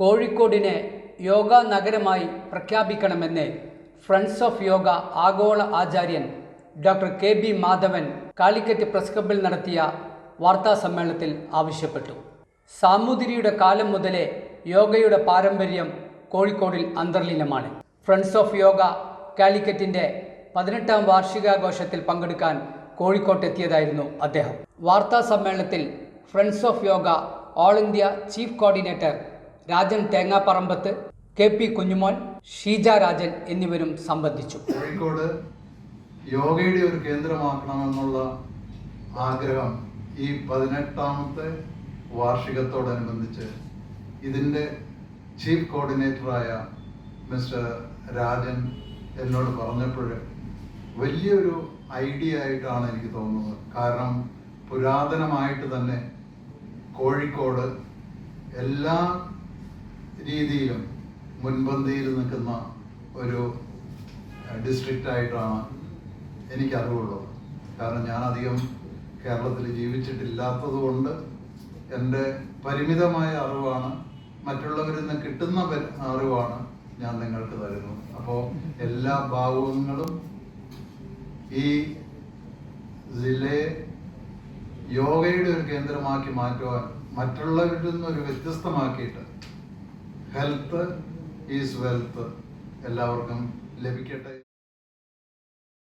കോഴിക്കോടിനെ യോഗ നഗരമായി പ്രഖ്യാപിക്കണമെന്ന് friends of yoga ആഗോള ആചാര്യൻ doctor K B Madhavan Calicut press ക്ലബിൽ നടത്തിയ വാർത്താ സമ്മേളനത്തിൽ ആവശ്യപ്പെട്ടു. സാമൂതിരിയുടെ കാലം മുതലേ യോഗയുടെ പാരമ്പര്യം കോഴിക്കോടിൽ അന്തർലീനമാണ്. ഫ്രണ്ട്സ് ഓഫ് യോഗ കാലിക്കറ്റിന്റെ പതിനെട്ടാം വാർഷികാഘോഷത്തിൽ പങ്കെടുക്കാൻ കോഴിക്കോട്ടെത്തിയതായിരുന്നു അദ്ദേഹം. വാർത്താ സമ്മേളനത്തിൽ friends of yoga all India chief coordinator Rajan Thengaparambath K P Kunjumon Sheeja Rajan എന്നിവരും സംബന്ധിച്ചു. കോഴിക്കോട് യോഗയുടെ ഒരു കേന്ദ്രമാക്കണമെന്നുള്ള ആഗ്രഹം ഈ പതിനെട്ടാമത്തെ വാർഷികത്തോടനുബന്ധിച്ച് ഇതിന്റെ ചീഫ് കോർഡിനേറ്ററായ മിസ്റ്റർ രാജൻ എന്നോട് പറഞ്ഞപ്പോൾ വലിയൊരു ഐഡിയ ആയിട്ടാണ് എനിക്ക് തോന്നുന്നത്. കാരണം പുരാതനമായിട്ട് തന്നെ കോഴിക്കോട് എല്ലാ രീതിയിലും മുൻപന്തിയിൽ നിൽക്കുന്ന ഒരു ഡിസ്ട്രിക്റ്റ് ആയിട്ടാണ് എനിക്ക് അറിവുള്ളത് കാരണം ഞാൻ അധികം കേരളത്തിൽ ജീവിച്ചിട്ടില്ലാത്തത് കൊണ്ട് എന്റെ പരിമിതമായ അറിവാണ് മറ്റുള്ളവരിൽ നിന്ന് കിട്ടുന്ന അറിവാണ് ഞാൻ നിങ്ങൾക്ക് തരുന്നത്. അപ്പോൾ എല്ലാ ഭാഗങ്ങളും ഈ ജില്ലയെ യോഗയുടെ ഒരു കേന്ദ്രമാക്കി മാറ്റുവാൻ മറ്റുള്ളവരിൽ നിന്ന് ഒരു വ്യത്യസ്തമാക്കിയിട്ട് ഹെൽത്ത് ഈസ് വെൽത്ത് എല്ലാവർക്കും ലഭിക്കട്ടെ.